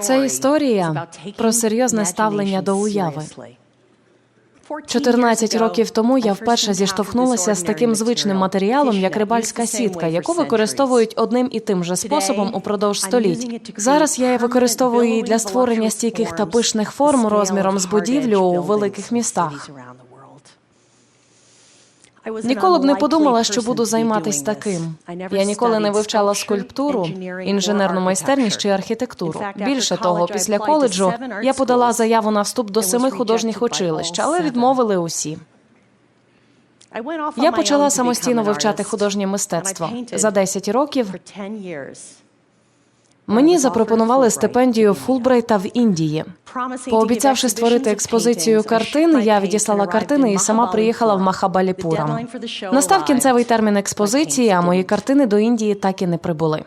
Це історія про серйозне ставлення до уяви. 14 років тому я вперше зіштовхнулася з таким звичним матеріалом, як рибальська сітка, яку використовують одним і тим же способом упродовж століть. Зараз я її використовую її для створення стійких та пишних форм розміром з будівлю у великих містах. Ніколи б не подумала, що буду займатися таким. Я ніколи не вивчала скульптуру, інженерну майстерність чи архітектуру. Більше того, після коледжу я подала заяву на вступ до семи художніх училищ, але відмовили усі. Я почала самостійно вивчати художнє мистецтво. За 10 років мені запропонували стипендію Фулбрайта в Індії. Пообіцявши створити експозицію картин, я відіслала картини і сама приїхала в Махабаліпурам. Настав кінцевий термін експозиції, а мої картини до Індії так і не прибули.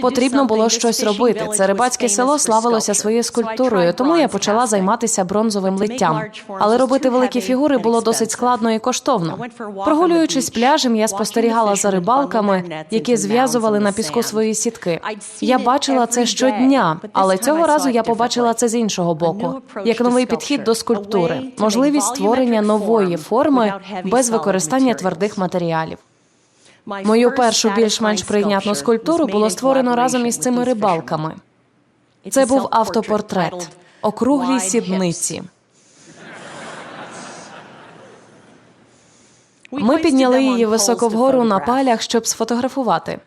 Потрібно було щось робити. Це рибацьке село славилося своєю скульптурою, тому я почала займатися бронзовим литтям. Але робити великі фігури було досить складно і коштовно. Прогулюючись пляжем, я спостерігала за рибалками, які зв'язували на піску свої сітки. Я бачила це щодня, але цього разу я побачила це з іншого боку, як новий підхід до скульптури, можливість створення нової форми без використання твердих матеріалів. Мою першу більш-менш прийнятну скульптуру було створено разом із цими рибалками. Це був автопортрет, округлі сідниці. Ми підняли її високо вгору на палях, щоб сфотографувати.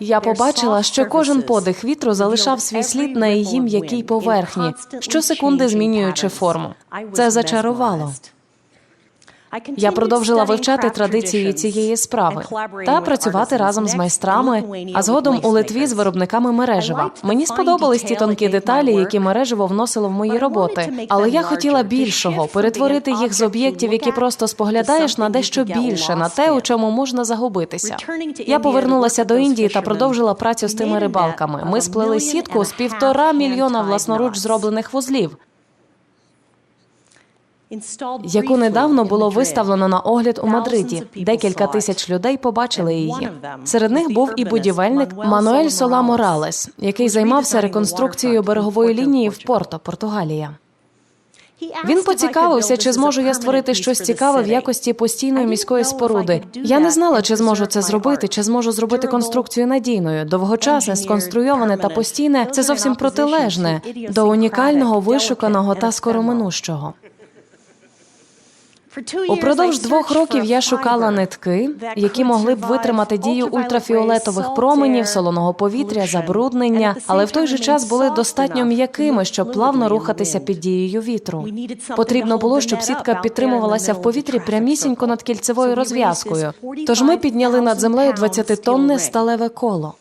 Я побачила, що кожен подих вітру залишав свій слід на її м'якій поверхні, щосекунди змінюючи форму. Це зачарувало. Я продовжила вивчати традиції цієї справи та працювати разом з майстрами, а згодом у Литві з виробниками мережева. Мені сподобались ті тонкі деталі, які мережево вносило в мої роботи. Але я хотіла більшого перетворити їх з об'єктів, які просто споглядаєш на дещо більше, на те, у чому можна загубитися. Я повернулася до Індії та продовжила працю з тими рибалками. Ми сплели сітку з півтора мільйона власноруч зроблених вузлів яку недавно було виставлено на огляд у Мадриді. Декілька тисяч людей побачили її. Серед них був і будівельник Мануель Сола Моралес, який займався реконструкцією берегової лінії в Порто, Португалія. Він поцікавився, чи зможу я створити щось цікаве в якості постійної міської споруди. Я не знала, чи зможу це зробити, чи зможу зробити конструкцію надійною. Довгочасне, сконструйоване та постійне це зовсім протилежне до унікального, вишуканого та скороминущого. Упродовж двох років я шукала нитки, які могли б витримати дію ультрафіолетових променів, солоного повітря, забруднення, але в той же час були достатньо м'якими, щоб плавно рухатися під дією вітру. Потрібно було, щоб сітка підтримувалася в повітрі прямісінько над кільцевою розв'язкою. Тож ми підняли над землею 20-тонне сталеве коло.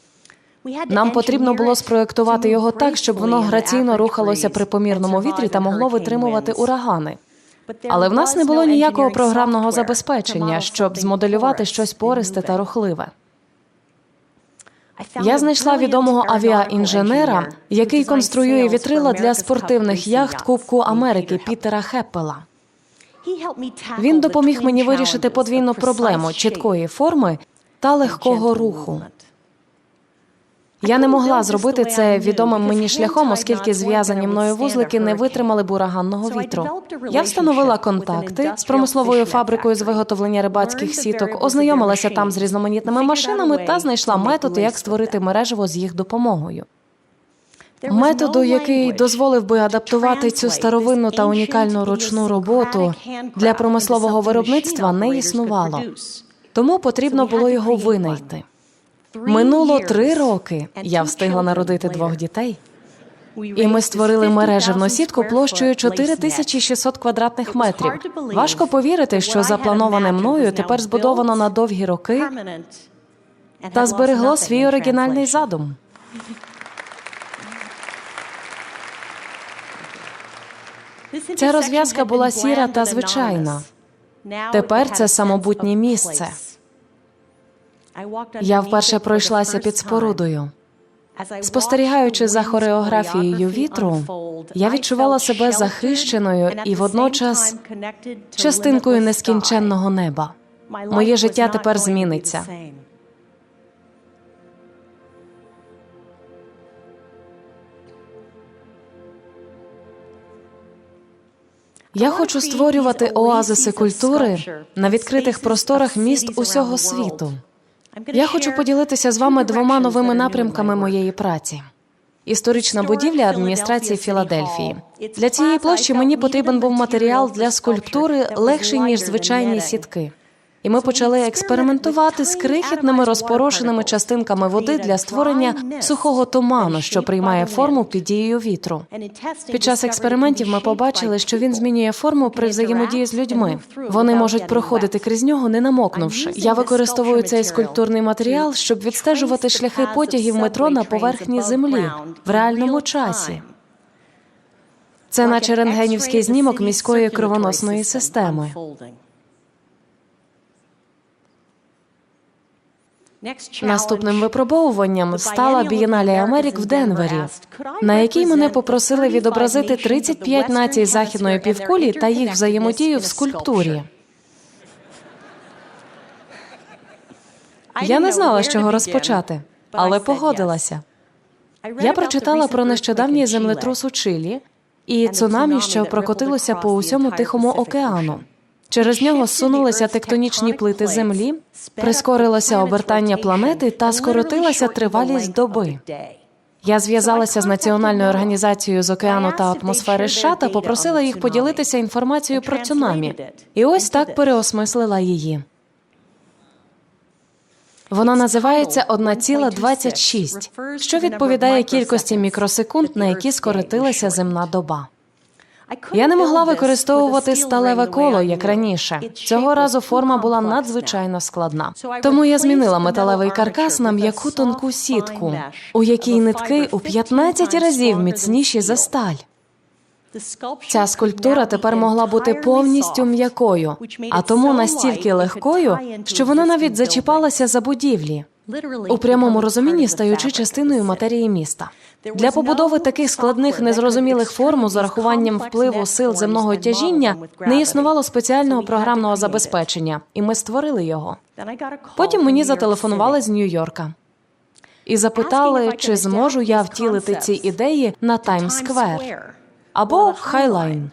Нам потрібно було спроектувати його так, щоб воно граційно рухалося при помірному вітрі та могло витримувати урагани. Але в нас не було ніякого програмного забезпечення, щоб змоделювати щось пористе та рухливе. Я знайшла відомого авіаінженера, який конструює вітрила для спортивних яхт Кубку Америки Пітера Хеппела. Він допоміг мені вирішити подвійну проблему чіткої форми та легкого руху. Я не могла зробити це відомим мені шляхом, оскільки зв'язані мною вузлики не витримали б ураганного вітру. Я встановила контакти з промисловою фабрикою з виготовлення рибацьких сіток, ознайомилася там з різноманітними машинами та знайшла метод, як створити мережево з їх допомогою. Методу, який дозволив би адаптувати цю старовинну та унікальну ручну роботу для промислового виробництва, не існувало. Тому потрібно було його винайти. Минуло три роки. Я встигла народити двох дітей. І ми створили мережевну сітку площею 4600 квадратних метрів. Важко повірити, що заплановане мною тепер збудовано на довгі роки та зберегло свій оригінальний задум. Ця розв'язка була сіра та звичайна. Тепер це самобутнє місце. Я вперше пройшлася під спорудою. Спостерігаючи за хореографією вітру, я відчувала себе захищеною і водночас частинкою нескінченного неба. Моє життя тепер зміниться. Я хочу створювати оазиси культури на відкритих просторах міст усього світу. Я хочу поділитися з вами двома новими напрямками моєї праці. Історична будівля адміністрації Філадельфії. Для цієї площі мені потрібен був матеріал для скульптури легший ніж звичайні сітки. І ми почали експериментувати з крихітними розпорошеними частинками води для створення сухого туману, що приймає форму під дією вітру. Під час експериментів ми побачили, що він змінює форму при взаємодії з людьми. Вони можуть проходити крізь нього, не намокнувши. Я використовую цей скульптурний матеріал, щоб відстежувати шляхи потягів метро на поверхні землі в реальному часі. Це наче рентгенівський знімок міської кровоносної системи. Наступним випробовуванням стала Бієналія Америк в Денвері, на якій мене попросили відобразити 35 націй західної півкулі та їх взаємодію в скульптурі. Я не знала, з чого розпочати, але погодилася. Я прочитала про нещодавній землетрус у Чилі і цунамі, що прокотилося по усьому Тихому океану. Через нього зсунулися тектонічні плити землі, прискорилося обертання планети та скоротилася тривалість доби. Я зв'язалася з національною організацією з океану та атмосфери США та попросила їх поділитися інформацією про цунамі. І ось так переосмислила її. Вона називається 1,26, що відповідає кількості мікросекунд, на які скоротилася земна доба. Я не могла використовувати сталеве коло як раніше. Цього разу форма була надзвичайно складна. Тому я змінила металевий каркас на м'яку тонку сітку, у якій нитки у 15 разів міцніші за сталь. Ця скульптура тепер могла бути повністю м'якою, а тому настільки легкою, що вона навіть зачіпалася за будівлі. У прямому розумінні стаючи частиною матерії міста. Для побудови таких складних незрозумілих форм з урахуванням впливу сил земного тяжіння не існувало спеціального програмного забезпечення, і ми створили його. Потім мені зателефонували з Нью-Йорка і запитали, чи зможу я втілити ці ідеї на Таймс-сквер або Хайлайн.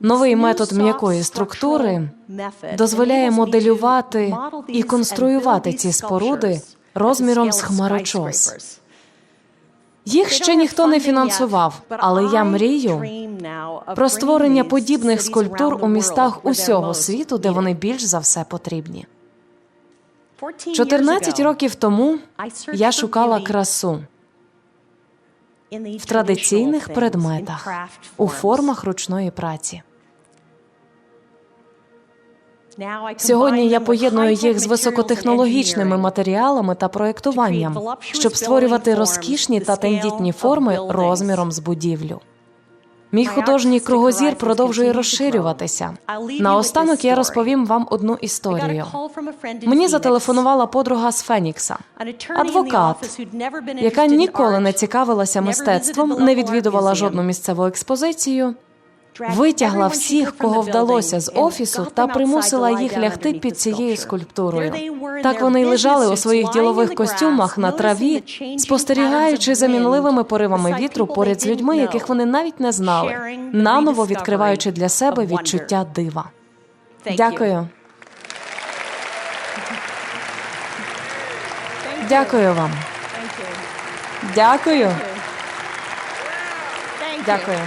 Новий метод м'якої структури дозволяє моделювати і конструювати ці споруди розміром з хмарочос. Їх ще ніхто не фінансував, але я мрію про створення подібних скульптур у містах усього світу, де вони більш за все потрібні. 14 років тому я шукала красу в традиційних предметах у формах ручної праці. Сьогодні я поєдную їх з високотехнологічними матеріалами та проєктуванням, щоб створювати розкішні та тендітні форми розміром з будівлю. Мій художній кругозір продовжує розширюватися. Наостанок я розповім вам одну історію. Мені зателефонувала подруга з Фенікса, адвокат, яка ніколи не цікавилася мистецтвом, не відвідувала жодну місцеву експозицію. Витягла всіх, кого вдалося з офісу, та примусила їх лягти під цією скульптурою. Так вони й лежали у своїх ділових костюмах на траві, спостерігаючи за мінливими поривами вітру поряд з людьми, яких вони навіть не знали, наново відкриваючи для себе відчуття дива. Дякую. Дякую вам. Дякую. Дякую.